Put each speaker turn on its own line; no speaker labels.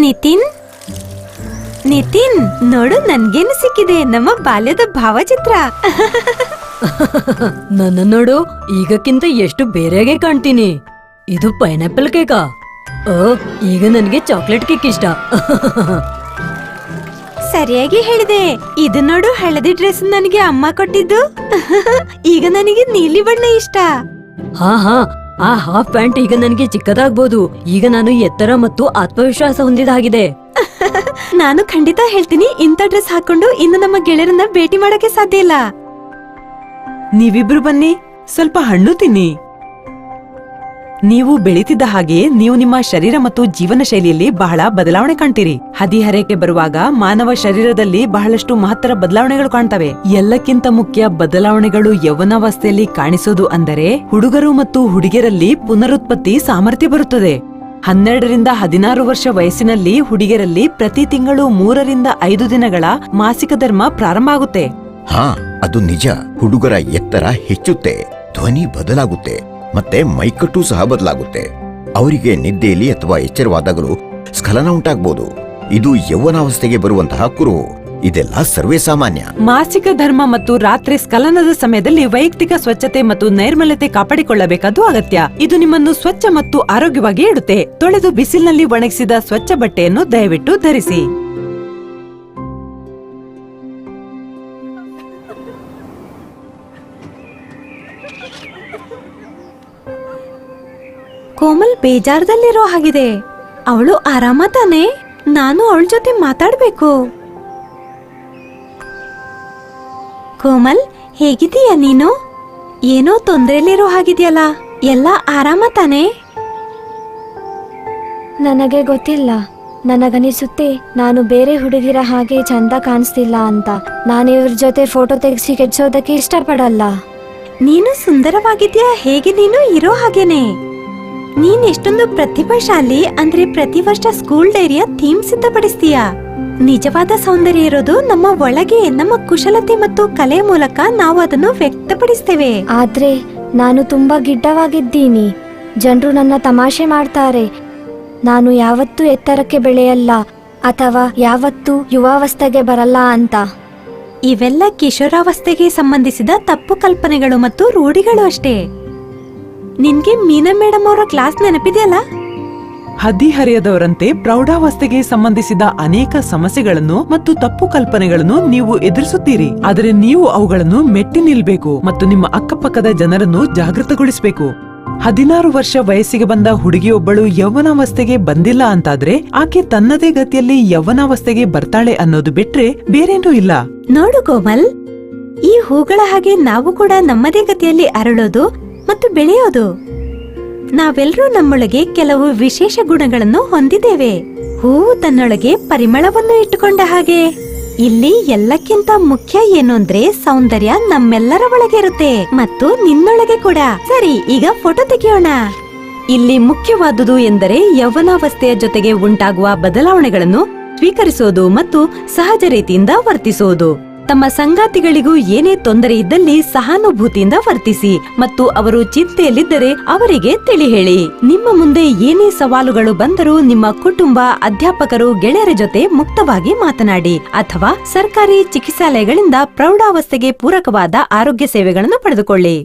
ನಿತಿನ್? ನಿತಿನ್ ನೋಡು ನನ್ಗೇನು ಸಿಕ್ಕಿದೆ ನಮ್ಮ ಬಾಲ್ಯದ ಭಾವಚಿತ್ರ.
ನನ್ನ ನೋಡು ಈಗಕ್ಕಿಂತ ಎಷ್ಟು ಬೇರೆಗೆ ಕಾಣ್ತೀನಿ. ಇದು ಪೈನಾಪಲ್ ಕೇಕಾ? ಓ ಈಗ ನನಗೆ ಚಾಕ್ಲೇಟ್ ಕೇಕ್ ಇಷ್ಟ.
ಸರಿಯಾಗಿ ಹೇಳಿದೆ. ಇದು ನೋಡು ಹಳದಿ ಡ್ರೆಸ್ ನನಗೆ ಅಮ್ಮ ಕೊಟ್ಟಿದ್ದು. ಈಗ ನನಗೆ ನೀಲಿ ಬಣ್ಣ ಇಷ್ಟ.
ಹಾ ಹಾ ಆ ಹಾಫ್ ಪ್ಯಾಂಟ್ ಈಗ ನನಗೆ ಚಿಕ್ಕದಾಗ್ಬೋದು. ಈಗ ನಾನು ಎತ್ತರ ಮತ್ತು ಆತ್ಮವಿಶ್ವಾಸ ಹೊಂದಿದಾಗಿದೆ
ನಾನು ಖಂಡಿತ ಹೇಳ್ತೀನಿ ಇಂಥ ಡ್ರೆಸ್ ಹಾಕೊಂಡು ಇನ್ನು ನಮ್ಮ ಗೆಳೆಯರನ್ನ ಭೇಟಿ ಮಾಡಕ್ಕೆ ಸಾಧ್ಯ ಇಲ್ಲ.
ನೀವಿಬ್ರು ಬನ್ನಿ ಸ್ವಲ್ಪ ಹಣ್ಣು ತಿನ್ನಿ. ನೀವು ಬೆಳೀತಿದ್ದ ಹಾಗೆ ನೀವು ನಿಮ್ಮ ಶರೀರ ಮತ್ತು ಜೀವನ ಶೈಲಿಯಲ್ಲಿ ಬಹಳ ಬದಲಾವಣೆ ಕಾಣ್ತೀರಿ. ಹದಿಹರೆಯಕ್ಕೆ ಬರುವಾಗ ಮಾನವ ಶರೀರದಲ್ಲಿ ಬಹಳಷ್ಟು ಮಹತ್ತರ ಬದಲಾವಣೆಗಳು ಕಾಣ್ತವೆ. ಎಲ್ಲಕ್ಕಿಂತ ಮುಖ್ಯ ಬದಲಾವಣೆಗಳು ಯೌವನಾವಸ್ಥೆಯಲ್ಲಿ ಕಾಣಿಸೋದು ಅಂದರೆ ಹುಡುಗರು ಮತ್ತು ಹುಡುಗಿಯರಲ್ಲಿ ಪುನರುತ್ಪತ್ತಿ ಸಾಮರ್ಥ್ಯ ಬರುತ್ತದೆ. ಹನ್ನೆರಡರಿಂದ ಹದಿನಾರು ವರ್ಷ ವಯಸ್ಸಿನಲ್ಲಿ ಹುಡುಗಿಯರಲ್ಲಿ ಪ್ರತಿ ತಿಂಗಳು ಮೂರರಿಂದ ಐದು ದಿನಗಳ ಮಾಸಿಕ ಧರ್ಮ ಪ್ರಾರಂಭ ಆಗುತ್ತೆ.
ಹಾ, ಅದು ನಿಜ. ಹುಡುಗರ ಎತ್ತರ ಹೆಚ್ಚುತ್ತೆ. ಧ್ವನಿ ಬದಲಾಗುತ್ತೆ. ಮತ್ತೆ ಮೈಕಟ್ಟು ಸಹ ಬದಲಾಗುತ್ತೆ. ಅವರಿಗೆ ನಿದ್ದೆಯಲ್ಲಿ ಅಥವಾ ಎಚ್ಚರವಾದಾಗಲೂ ಸ್ಖಲನ ಉಂಟಾಗಬಹುದು ಇದು ಯೌವನಾವಸ್ಥೆಗೆ ಬರುವಂತಹ ಕುರುಹು ಇದೆಲ್ಲ ಸರ್ವೇ ಸಾಮಾನ್ಯ.
ಮಾಸಿಕ ಧರ್ಮ ಮತ್ತು ರಾತ್ರಿ ಸ್ಖಲನದ ಸಮಯದಲ್ಲಿ ವೈಯಕ್ತಿಕ ಸ್ವಚ್ಛತೆ ಮತ್ತು ನೈರ್ಮಲ್ಯತೆ ಕಾಪಾಡಿಕೊಳ್ಳಬೇಕಾದ್ದು ಅಗತ್ಯ. ಇದು ನಿಮ್ಮನ್ನು ಸ್ವಚ್ಛ ಮತ್ತು ಆರೋಗ್ಯವಾಗಿ ಇಡುತ್ತೆ ತೊಳೆದು ಬಿಸಿಲಿನಲ್ಲಿ ಒಣಗಿಸಿದ ಸ್ವಚ್ಛ ಬಟ್ಟೆಯನ್ನು ದಯವಿಟ್ಟು ಧರಿಸಿ.
ಕೋಮಲ್ ಬೇಜಾರದಲ್ಲಿರೋ ಹಾಗಿದೆ. ಅವಳು ಆರಾಮ ತಾನೆ ನಾನು ಅವಳ ಜೊತೆ ಮಾತಾಡ್ಬೇಕು. ಕೋಮಲ್ ಹೇಗಿದೀಯ ನೀನು? ಏನೋ ತೊಂದ್ರೆಲಿರೋ ಹಾಗಿದೆಯಲ್ಲ ಎಲ್ಲ ಆರಾಮ ತಾನೆ
ನನಗೆ ಗೊತ್ತಿಲ್ಲ. ನನಗನಿಸುತ್ತೆ ನಾನು ಬೇರೆ ಹುಡುಗಿರ ಹಾಗೆ ಚಂದ ಕಾಣಿಸ್ತಿಲ್ಲ ಅಂತ. ನಾನು ಇವ್ರ ಜೊತೆ ಫೋಟೋ ತೆಗೆಸಿ ಕೆಡ್ಸೋದಕ್ಕೆ ಇಷ್ಟಪಡಲ್ಲ.
ನೀನು ಸುಂದರವಾಗಿದ್ಯಾ? ಹೇಗೆ ನೀನು ಇರೋ ಹಾಗೇನೆ? ನೀನ್ ಎಷ್ಟೊಂದು ಪ್ರತಿಭಾಶಾಲಿ ಅಂದ್ರೆ ಪ್ರತಿ ವರ್ಷ ಸ್ಕೂಲ್ ಡೈರಿಯ ಥೀಮ್ ಸಿದ್ಧಪಡಿಸ್ತೀಯ? ನಿಜವಾದ ಸೌಂದರ್ಯ ಇರೋದು ನಮ್ಮ ಒಳಗೆ ನಮ್ಮ ಕುಶಲತೆ ಮತ್ತು ಕಲೆ ಮೂಲಕ ನಾವು ಅದನ್ನು ವ್ಯಕ್ತಪಡಿಸ್ತೇವೆ.
ಆದ್ರೆ ನಾನು ತುಂಬಾ ಗಿಡ್ಡವಾಗಿದ್ದೀನಿ. ಜನರು ನನ್ನ ತಮಾಷೆ ಮಾಡ್ತಾರೆ. ನಾನು ಯಾವತ್ತೂ ಎತ್ತರಕ್ಕೆ ಬೆಳೆಯಲ್ಲ ಅಥವಾ ಯಾವತ್ತೂ ಯುವಾವಸ್ಥೆಗೆ ಬರಲ್ಲ ಅಂತ.
ಇವೆಲ್ಲ ಕಿಶೋರಾವಸ್ಥೆಗೆ ಸಂಬಂಧಿಸಿದ ತಪ್ಪು ಕಲ್ಪನೆಗಳು ಮತ್ತು ರೂಢಿಗಳು ಅಷ್ಟೇ. ನಿನ್ಗೆ ಮೀನಾ ಮೇಡಮ್ ಅವರ ಕ್ಲಾಸ್ ನೆನಪಿದೆಯಲ್ಲ?
ಹದಿಹರೆಯದವರಂತೆ ಪ್ರೌಢಾವಸ್ಥೆಗೆ ಸಂಬಂಧಿಸಿದ ಅನೇಕ ಸಮಸ್ಯೆಗಳನ್ನು ಮತ್ತು ತಪ್ಪು ಕಲ್ಪನೆಗಳನ್ನು ನೀವು ಎದುರಿಸುತ್ತೀರಿ. ಆದರೆ ನೀವು ಅವುಗಳನ್ನು ಮೆಟ್ಟಿ ನಿಲ್ಬೇಕು ಮತ್ತು ನಿಮ್ಮ ಅಕ್ಕಪಕ್ಕದ ಜನರನ್ನು ಜಾಗೃತಗೊಳಿಸಬೇಕು. ಹದಿನಾರು ವರ್ಷ ವಯಸ್ಸಿಗೆ ಬಂದ ಹುಡುಗಿಯೊಬ್ಬಳು ಯೌವನಾವಸ್ಥೆಗೆ ಬಂದಿಲ್ಲ ಅಂತಾದ್ರೆ ಆಕೆ ತನ್ನದೇ ಗತಿಯಲ್ಲಿ ಯೌವನಾವಸ್ಥೆಗೆ ಬರ್ತಾಳೆ ಅನ್ನೋದು ಬಿಟ್ರೆ ಬೇರೇನೂ ಇಲ್ಲ.
ನೋಡು ಕೋಮಲ್ ಈ ಹೂಗಳ ಹಾಗೆ ನಾವು ಕೂಡ ನಮ್ಮದೇ ಗತಿಯಲ್ಲಿ ಅರಳೋದು ಮತ್ತು ಬೆಳೆಯೋದು. ನಾವೆಲ್ಲರೂ ನಮ್ಮೊಳಗೆ ಕೆಲವು ವಿಶೇಷ ಗುಣಗಳನ್ನು ಹೊಂದಿದ್ದೇವೆ. ಹೂವು ತನ್ನೊಳಗೆ ಪರಿಮಳವನ್ನು ಇಟ್ಟುಕೊಂಡ ಹಾಗೆ. ಇಲ್ಲಿ ಎಲ್ಲಕ್ಕಿಂತ ಮುಖ್ಯ ಏನು ಅಂದ್ರೆ ಸೌಂದರ್ಯ ನಮ್ಮೆಲ್ಲರ ಒಳಗೆ ಇರುತ್ತೆ. ಮತ್ತು ನಿನ್ನೊಳಗೆ ಕೂಡ. ಸರಿ, ಈಗ ಫೋಟೋ ತೆಗೆಯೋಣ. ಇಲ್ಲಿ ಮುಖ್ಯವಾದುದು ಎಂದರೆ ಯೌವನಾವಸ್ಥೆಯ ಜೊತೆಗೆ ಉಂಟಾಗುವ ಬದಲಾವಣೆಗಳನ್ನು ಸ್ವೀಕರಿಸೋದು ಮತ್ತು ಸಹಜ ರೀತಿಯಿಂದ ವರ್ತಿಸೋದು. ತಮ್ಮ ಸಂಗಾತಿಗಳಿಗೂ ಏನೇ ತೊಂದರೆ ಇದ್ದಲ್ಲಿ ಸಹಾನುಭೂತಿಯಿಂದ ವರ್ತಿಸಿ ಮತ್ತು ಅವರು ಚಿಂತೆಯಲ್ಲಿದ್ದರೆ ಅವರಿಗೆ ತಿಳಿ ಹೇಳಿ. ನಿಮ್ಮ ಮುಂದೆ ಏನೇ ಸವಾಲುಗಳು ಬಂದರೂ ನಿಮ್ಮ ಕುಟುಂಬ, ಅಧ್ಯಾಪಕರು, ಗೆಳೆಯರ ಜೊತೆ ಮುಕ್ತವಾಗಿ ಮಾತನಾಡಿ ಅಥವಾ ಸರ್ಕಾರಿ ಚಿಕಿತ್ಸಾಲಯಗಳಿಂದ ಪ್ರೌಢಾವಸ್ಥೆಗೆ ಪೂರಕವಾದ ಆರೋಗ್ಯ ಸೇವೆಗಳನ್ನು ಪಡೆದುಕೊಳ್ಳಿ.